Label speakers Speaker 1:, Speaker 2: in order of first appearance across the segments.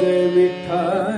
Speaker 1: they return.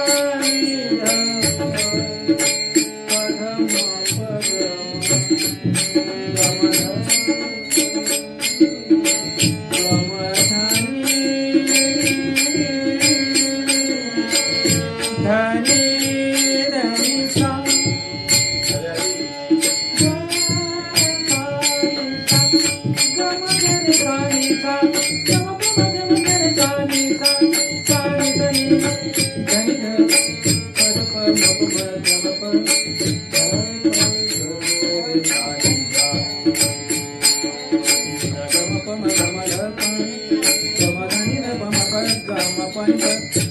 Speaker 1: పమ గమ గమ గమ గమ గమ గమ